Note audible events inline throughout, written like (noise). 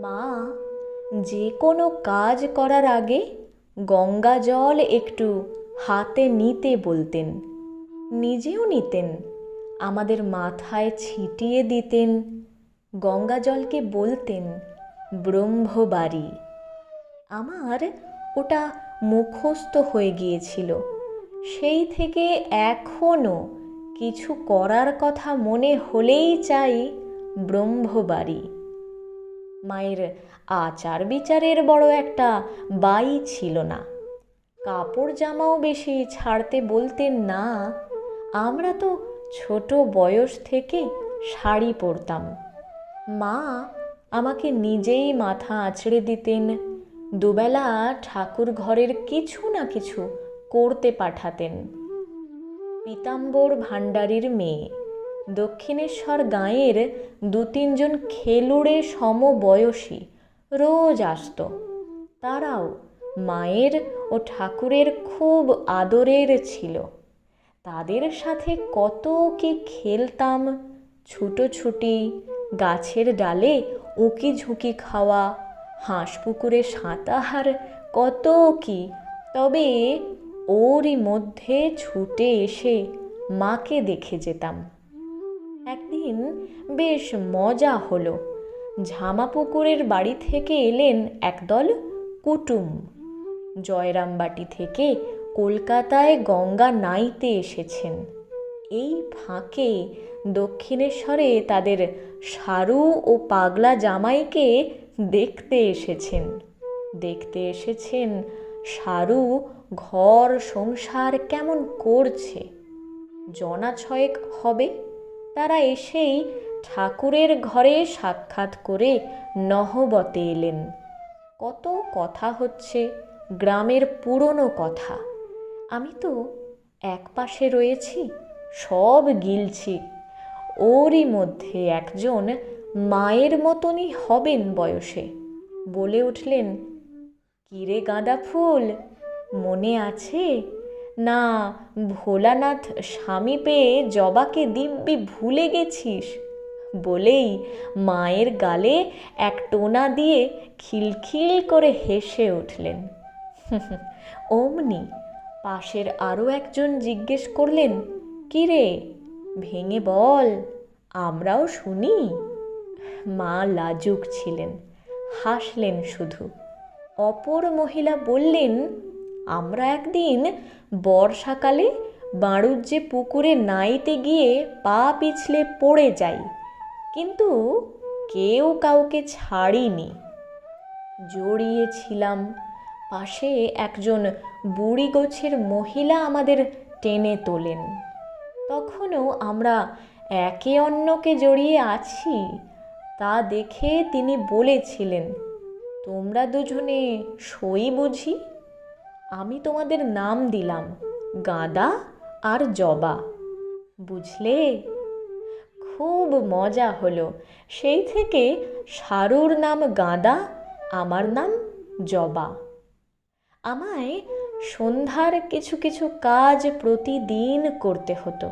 মা যে কোনো কাজ করার আগে গঙ্গা জল একটু হাতে নিতে বলতেন, নিজেও নিতেন, আমাদের মাথায় ছিটিয়ে দিতেন, গঙ্গা জলকে বলতেন ব্রহ্মবাড়ি। আমার ওটা মুখস্থ হয়ে গিয়েছিল, সেই থেকে এখনও কিছু করার কথা মনে হলেই চাই ব্রহ্মবাড়ি। মায়ের আচার বিচারের বড় একটা বাই ছিল না। কাপড় জামাও বেশি ছাড়তে বলতেন না। আমরা তো ছোট বয়স থেকে শাড়ি পরতাম। মা আমাকে নিজেই মাথা আঁচড়ে দিতেন। দুবেলা ঠাকুর ঘরের কিছু না কিছু করতে পাঠাতেন। পীতাম্বর ভাণ্ডারীর মেয়ে। দক্ষিণেশ্বর গাঁয়ের দু তিনজন খেলুড়ে সমবয়সী, রোজ আসত। তারাও মায়ের ও ঠাকুরের খুব আদরের ছিল। তাদের সাথে কত কি খেলতাম, ছুটোছুটি, গাছের ডালে উকি ঝুঁকি খাওয়া হাঁস পুকুরে সাঁতার, কত কি। তবে ওরই মধ্যে ছুটে এসে মাকে দেখে যেতাম। একদিন বেশ মজা হলো। ঝামাপুকুরের বাড়ি থেকে এলেন একদল কুটুম। জয়রামবাটি থেকে কলকাতায় গঙ্গা নাইতে এসেছেন। এই ফাঁকে দক্ষিণেশ্বরে তাদের সারু ও পাগলা জামাইকে দেখতে এসেছেন। দেখতে এসেছেন সারু, ঘর সংসার কেমন করছে? জনা ছয়েক হবে। তারা এসেই ঠাকুরের ঘরে সাক্ষাৎ করে নহবতে এলেন। কত কথা হচ্ছে, গ্রামের পুরনো কথা। আমি তো এক পাশে রয়েছি, সব গিলছি। ওরই মধ্যে একজন মায়ের মতনই হবেন বয়সে। বলে উঠলেন, কিরে গাঁদা ফুল, মনে আছে না, ভোলানাথ স্বামী পেয়ে জবাকে দিব্যি ভুলে গেছিস। বলেই মায়ের গালে এক টোনা দিয়ে খিলখিল করে হেসে উঠলেন। (laughs) অমনি পাশের আরও একজন জিজ্ঞেস করলেন, কি রে, ভেঙে বল, আমরাও শুনি? মা লাজুক ছিলেন, হাসলেন শুধু। অপর মহিলা বললেন আমরা একদিন বর্ষাকালে বাড়ুজ্জে পুকুরে নাইতে গিয়ে পা পিছলে পড়ে যাই, কিন্তু কেউ কাউকে ছাড়িনি। জড়িয়েছিলাম, পাশে একজন বুড়ি গোছের মহিলা আমাদের টেনে তোলেন। তখনও আমরা একে অন্যকে জড়িয়ে আছি, তা দেখে তিনি বলেছিলেন, তোমরা দুজনে সই বুঝি? আমি তোমাদের নাম দিলাম, গাঁদা আর জবা। বুঝলে? খুব মজা হলো। সেই থেকে সারুর নাম গাঁদা, আমার নাম জবা। আমায় সন্ধ্যার কিছু কিছু কাজ প্রতিদিন করতে হতো।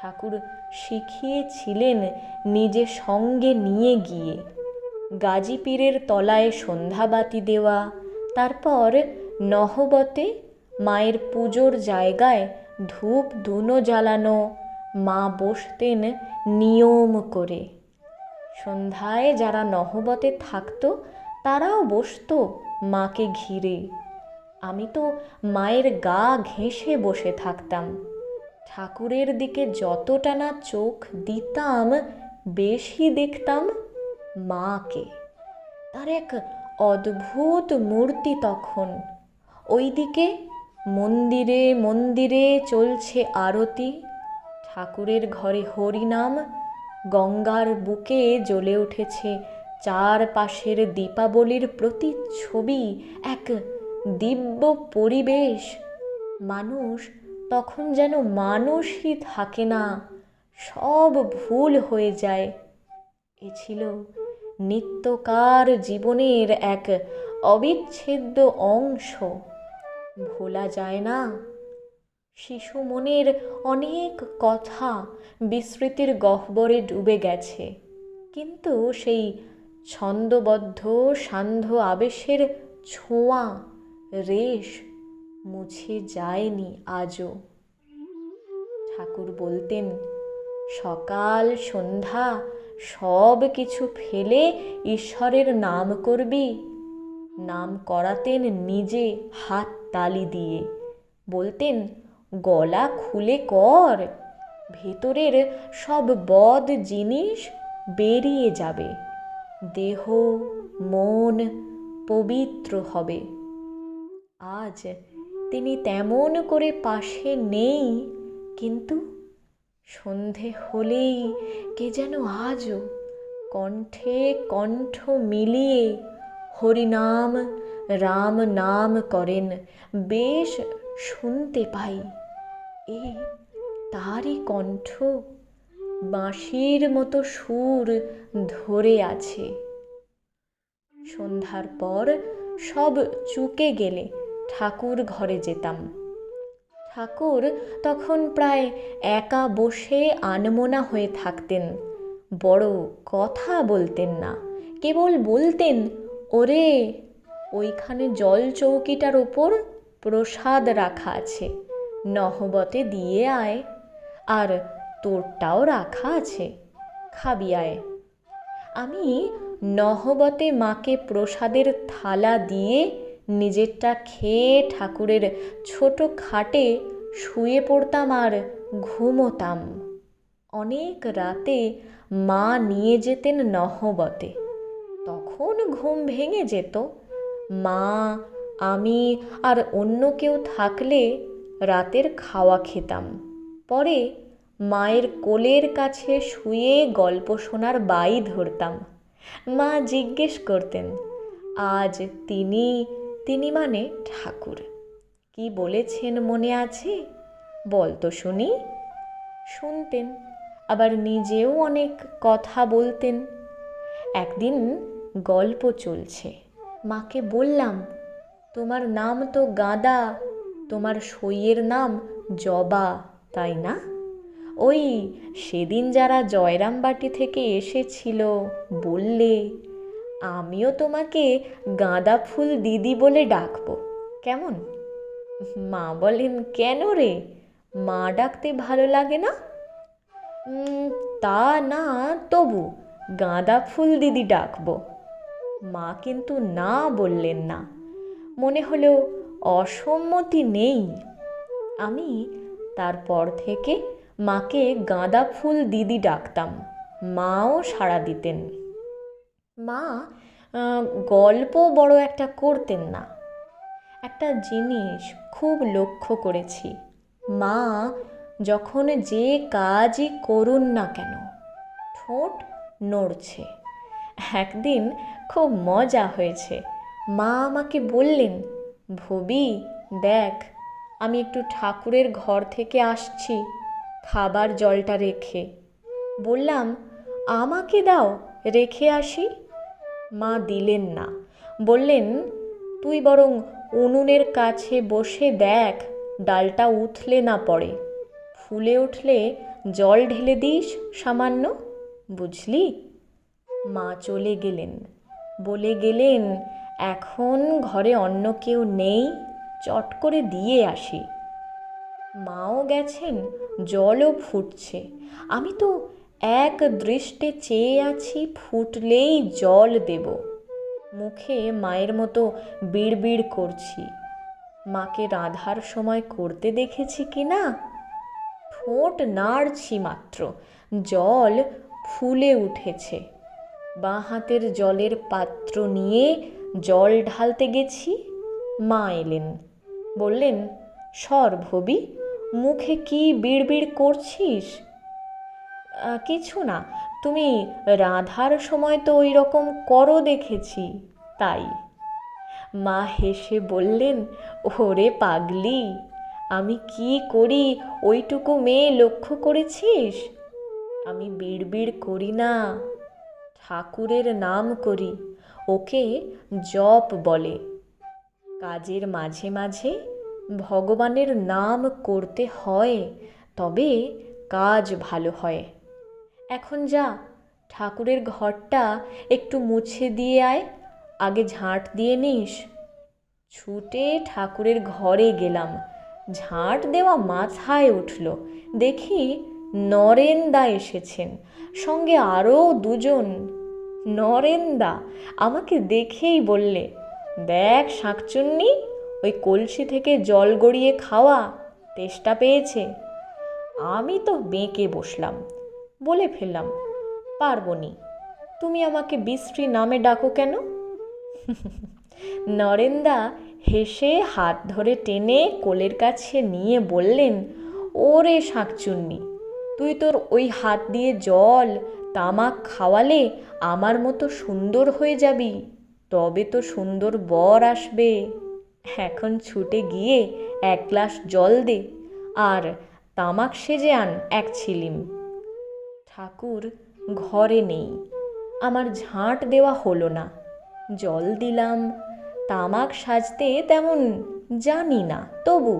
ঠাকুর শিখিয়েছিলেন নিজে সঙ্গে নিয়ে গিয়ে। গাজী পীরের তলায় সন্ধ্যাবাতি দেওয়া, তারপর নহবতে মায়ের পুজোর জায়গায় ধূপ ধুনো জ্বালানো, মা বসতেন নিয়ম করে। সন্ধ্যায় যারা নহবতে থাকতো, তারাও বসতো মাকে ঘিরে। আমি তো মায়ের গা ঘেঁষে বসে থাকতাম। ঠাকুরের দিকে যতটা না চোখ দিতাম, বেশি দেখতাম মাকে। তার এক অদ্ভুত মূর্তি তখন। ওইদিকে মন্দিরে মন্দিরে চলছে আরতি। ঠাকুরের ঘরে হরিনাম, গঙ্গার বুকে জ্বলে উঠেছে চারপাশের দীপাবলির প্রতিচ্ছবি, এক দিব্য পরিবেশ। মানুষ তখন যেন মানুষই থাকে না, সব ভুল হয়ে যায়। এ ছিল নিত্যকার জীবনের এক অবিচ্ছেদ্য অংশ। ভোলা যায় না। শিশু মনের অনেক কথা বিস্মৃতির গহ্বরে ডুবে গেছে। কিন্তু সেই ছন্দবদ্ধ, সান্ধ্য আবেশের ছোঁয়া রেশ মুছে যায়নি আজও। ঠাকুর বলতেন, সকাল, সন্ধ্যা, সব কিছু ফেলে ঈশ্বরের নাম করবি। নাম করাতেন নিজে হাত তালি দিয়ে। বলতেন, গলা খুলে কর, ভেতরের সব বদ জিনিস বেরিয়ে যাবে। দেহ, মন পবিত্র হবে। আজ তিনি তেমন করে পাশে নেই, কিন্তু সন্ধে হলেই কে যেন আজও কণ্ঠে কণ্ঠ মিলিয়ে হরিনাম, রাম নাম করেন, বেশ শুনতে পাই। এ তারই কণ্ঠ বাঁশির মতো সুর ধরে আছে। সন্ধ্যার পর সব চুকে গেলে ঠাকুর ঘরে যেতাম। ঠাকুর তখন প্রায় একা বসে আনমোনা হয়ে থাকতেন। বড় কথা বলতেন না, কেবল বলতেন ওরে, ওইখানে জল চৌকিটার ওপর প্রসাদ রাখা আছে। নহবতে দিয়ে আয়, আর তোরটাও রাখা আছে। খাবি আয়। আমি নহবতে মাকে প্রসাদের থালা দিয়ে নিজেরটা খেয়ে ঠাকুরের ছোট খাটে শুয়ে পড়তাম আর ঘুমোতাম। অনেক রাতে মা নিয়ে যেতেন নহবতে। ঘুম ভেঙে যেত। মা, আমি আর অন্য কেউ থাকলে রাতের খাওয়া খেতাম। পরে মায়ের কোলের কাছে শুয়ে গল্প শোনার বাই ধরতাম। মা জিজ্ঞেস করতেন, আজ তিনি তিনি মানে ঠাকুর? কি বলেছেন মনে আছে? বল তো শুনি। শুনতেন, আবার নিজেও অনেক কথা বলতেন। একদিন গল্প চলছে। মাকে বললাম, তোমার নাম তো গাঁদা, তোমার সইয়ের নাম জবা, তাই না? ওই সেদিন যারা জয়রামবাটি থেকে এসেছিল, বললে, আমিও তোমাকে গাঁদা ফুল দিদি বলে ডাকবো। কেমন মা বলেন, কেন রে? মা ডাকতে ভালো লাগে না? তা না, তবু গাঁদা ফুল দিদি ডাকবো। মা কিন্তু না বললেন না। মনে হলো অসম্মতি নেই। আমি তারপর থেকে মাকে গাঁদা ফুল দিদি ডাকতাম। মাও সাড়া দিতেন। মা গল্প বড় একটা করতেন না। একটা জিনিস খুব লক্ষ্য করেছি। মা যখন যে কাজই করুন না কেন, ঠোঁট নড়ছে। একদিন খুব মজা হয়েছে। মা আমাকে বললেন, ভবি, দেখ, আমি একটু ঠাকুরের ঘর থেকে আসছি, খাবার জলটা রেখে। বললাম, আমাকে দাও, রেখে আসি? মা দিলেন না। বললেন, তুই বরং উনুনের কাছে বসে দেখ, ডালটা উঠলে না পড়ে। ফুলে উঠলে জল ঢেলে দিস সামান্য, বুঝলি? মা চলে গেলেন। বলে গেলেন, এখন ঘরে অন্য কেউ নেই, চট করে দিয়ে আসি। মাও গেছেন, জলও ফুটছে। আমি তো এক দৃষ্টে চেয়ে আছি, ফুটলেই জল দেব। মুখে মায়ের মতো বিড়বিড় করছি। মাকে রাধার সময় করতে দেখেছি কি না? ঠোঁট নাড়ছি মাত্র, জল ফুলে উঠেছে। বাঁ হাতের জলের পাত্র নিয়ে জল ঢালতে গেছি। মা এলেন। বললেন, সর ভবি, মুখে কি বিড়বিড় করছিস? কিছু না, তুমি রাধার সময় তো ওই রকম করো দেখেছি, তাই। মা হেসে বললেন, ওরে পাগলি, আমি কি করি, ওইটুকু মেয়ে লক্ষ্য করেছিস? আমি বিড়বিড় করি না। ঠাকুরের নাম করি, ওকে জপ বলে। কাজের মাঝে মাঝে ভগবানের নাম করতে হয়, তবে কাজ ভালো হয়। এখন যা, ঠাকুরের ঘরটা একটু মুছে দিয়ে আয়, আগে ঝাঁট দিয়ে নিস। ছুটে ঠাকুরের ঘরে গেলাম, ঝাঁট দেওয়া মাথায় উঠল, দেখি নরেন্দা এসেছেন। সঙ্গে আরও দুজন নরেন্দা আমাকে দেখেই বললে, দেখ শাঁকচুন্নি, ওই কলসি থেকে জল গড়িয়ে খাওয়া তেষ্টা পেয়েছে। আমি তো বেঁকে বসলাম। বলে ফেললাম পারব নি তুমি আমাকে বিশ্রী নামে ডাকো কেন? (laughs) নরেন্দা হেসে হাত ধরে টেনে কোলের কাছে নিয়ে বললেন, ওরে শাঁকচুন্নি তুই তোর ওই হাত দিয়ে জল, তামাক খাওয়ালে আমার মতো সুন্দর হয়ে যাবি। তবে তো সুন্দর বর আসবে। এখন ছুটে গিয়ে এক গ্লাস জল দে, আর তামাক সেজে আন এক ছিলিম। ঠাকুর ঘরে নেই, আমার ঝাঁট দেওয়া হলো না। জল দিলাম, তামাক সাজতে তেমন জানি না। তবু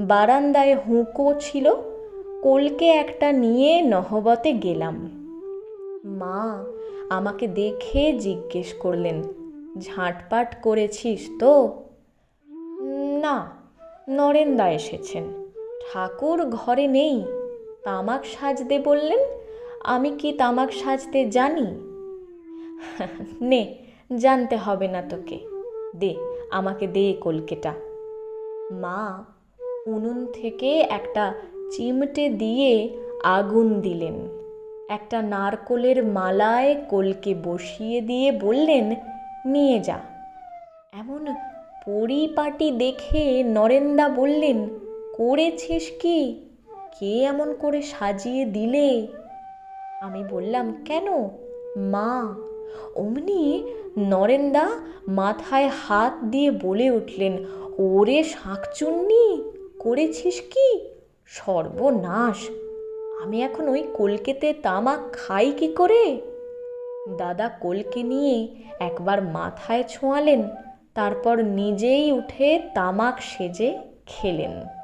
বারান্দায় হুঁকো ছিল কলকে একটা নিয়ে নহবতে গেলাম। মা আমাকে দেখে জিজ্ঞেস করলেন, ঝাঁটপাট করেছিস তো? না, নরেন্দা এসেছেন। ঠাকুর ঘরে নেই। তামাক সাজতে বললেন, আমি কি তামাক সাজতে জানি? (laughs) নে, জানতে হবে না তোকে। দে, আমাকে দে কলকেটা। মা উনুন থেকে একটা চিমটে দিয়ে আগুন দিলেন। একটা নারকোলের মালায় কোলকে বসিয়ে দিয়ে বললেন, নিয়ে যা। এমন পরিপাটি দেখে নরেন্দা বললেন, করেছিস কি? কে এমন করে সাজিয়ে দিলে? আমি বললাম, কেন? মা। অমনি নরেন্দা মাথায় হাত দিয়ে বলে উঠলেন, ওরে শাঁকচুন্নি, করেছিস কি? সর্বনাশ। আমি এখন ওই কলকেতে তামাক খাই কি করে? দাদা কলকে নিয়ে একবার মাথায় ছোঁয়ালেন, তারপর নিজেই উঠে তামাক সেজে খেলেন।